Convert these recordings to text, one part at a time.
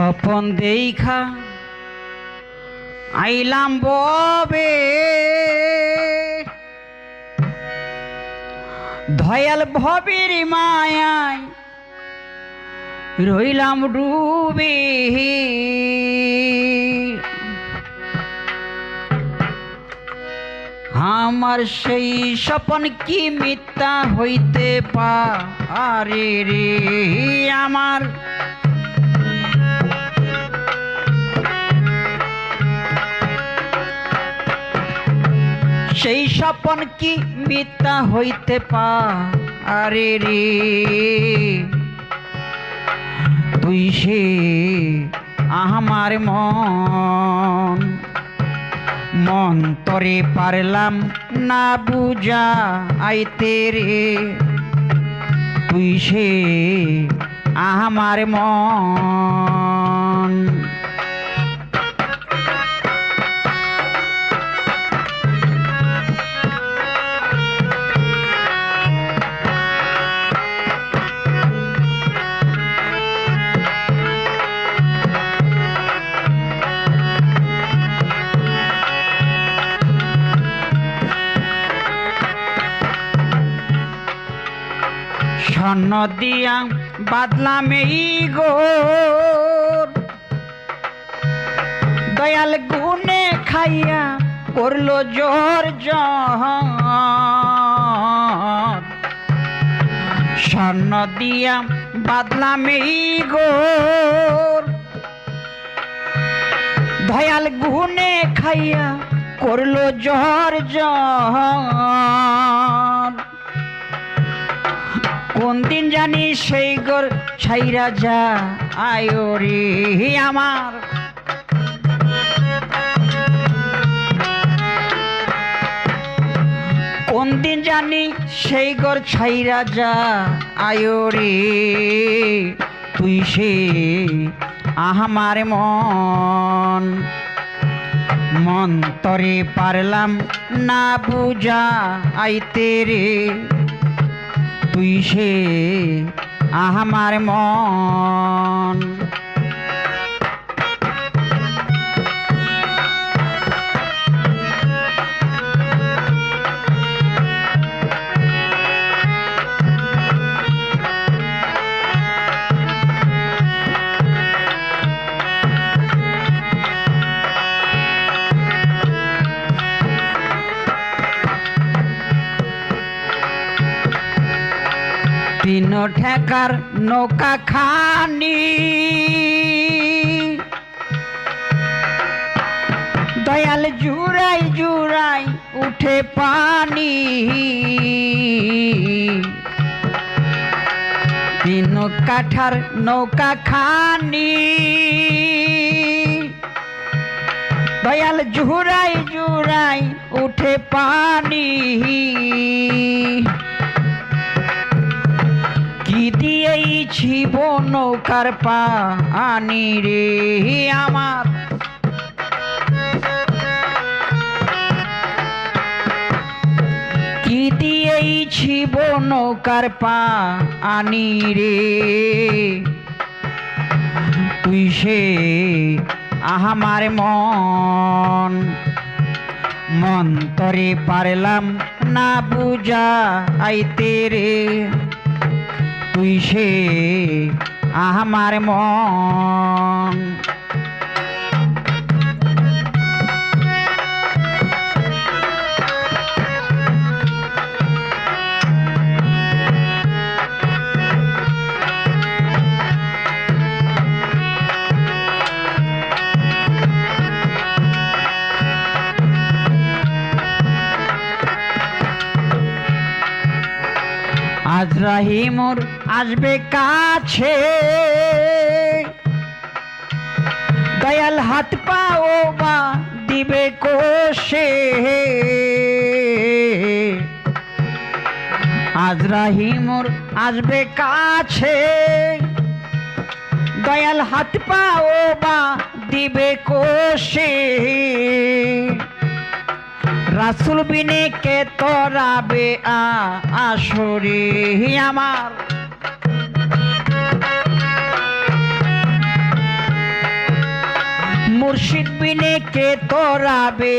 স্বপন দেখা আইলাম ববে। ধয়াল ভবির মায়ায় রইলাম ডুবে। আমার সেই স্বপন কি মিথ্যা হইতে পারে রে? আমার সেই স্বপন কি মিথ্যা হইতে পারে রে? তুই সে আমার মন। মন তরে পারলাম না বুঝা আইতে রে। তুই সে আমার মন। স্বর্ণ দিয়া বাদলাম এই গো দয়াল গুনে খাইয়া করল জোর স্বর্ণ দিয়া বাদলাম এই গো দয়াল গুনে খাইয়া করল জহর জহর। কোন দিন জানি সেই গোর ছাইরা রাজা আয়ো রে আমার। কোন দিন জানি সেই গোর ছাই যা আয়ো রে তুই সে আমার মন। মন তরে পারলাম না বুঝা, আইতে রে। সে আমার মন। ঠেকার নৌকা খানি। দয়াল জুড়াই জুড়াই উঠে পানি। তিন কাঠার নৌকা খানি। দয়াল জুড়াই জুড়াই উঠে পানি। কি দিয়েছিব নৌকার পানি রে আমার। কি দিয়েছিব নৌকার পানি রে? তুই সে আমার মন। মন তরে পারলাম না বুঝা আইতে রে। তুই সে আমার মন। রাহিমুর আসবে কাছে। দয়াল হাত পাও বা দিবে কোষে। আজ রাহিমুর আসবে কাছে। দয়াল হাত পাও বা দিবে কোষে। রাসুল বিনে কে তরাবে আসরে আমার। মুর্শিদ বিনে কে তোরাবে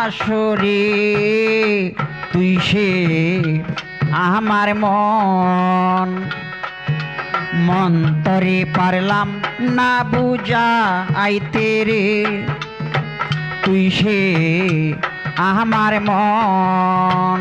আসরে, তুই সে আমার মন। মন্তরে পারলাম না বুঝা আইতে রে, তুই সে আমার মন।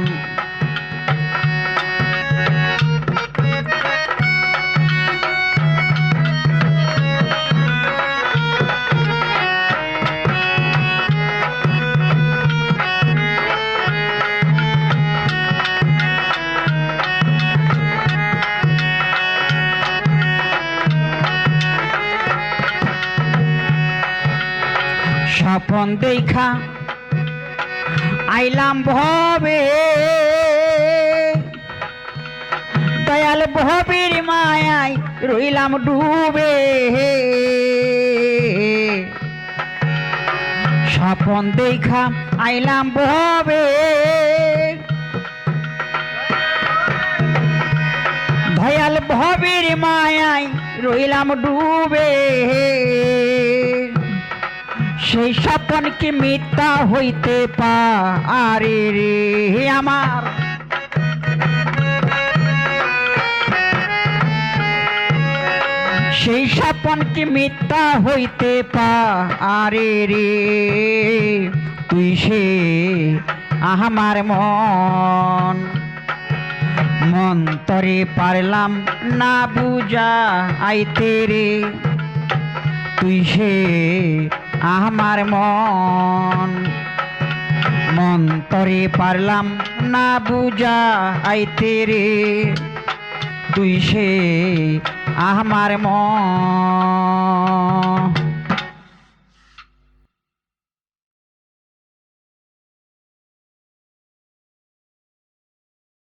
স্বপন দেখা আইলাম ভবে। দয়াল ভবের মায়ায় রইলাম ডুবে। স্বপন দেখা আইলাম ভবে। ভয়াল ভবের মায়ায় রইলাম ডুবে। সেই স্বপন কি মিথ্যা হইতে পারে রে আমার? সেই স্বপন কি মিথ্যা হইতে পারে রে? তুই সে আমার মন। মন্তরে পারলাম না বুঝা আইতে রে। তুই সে আমার মন। মন তরে পারলাম না বুঝা আইতে রে। তুই সে আমার মন।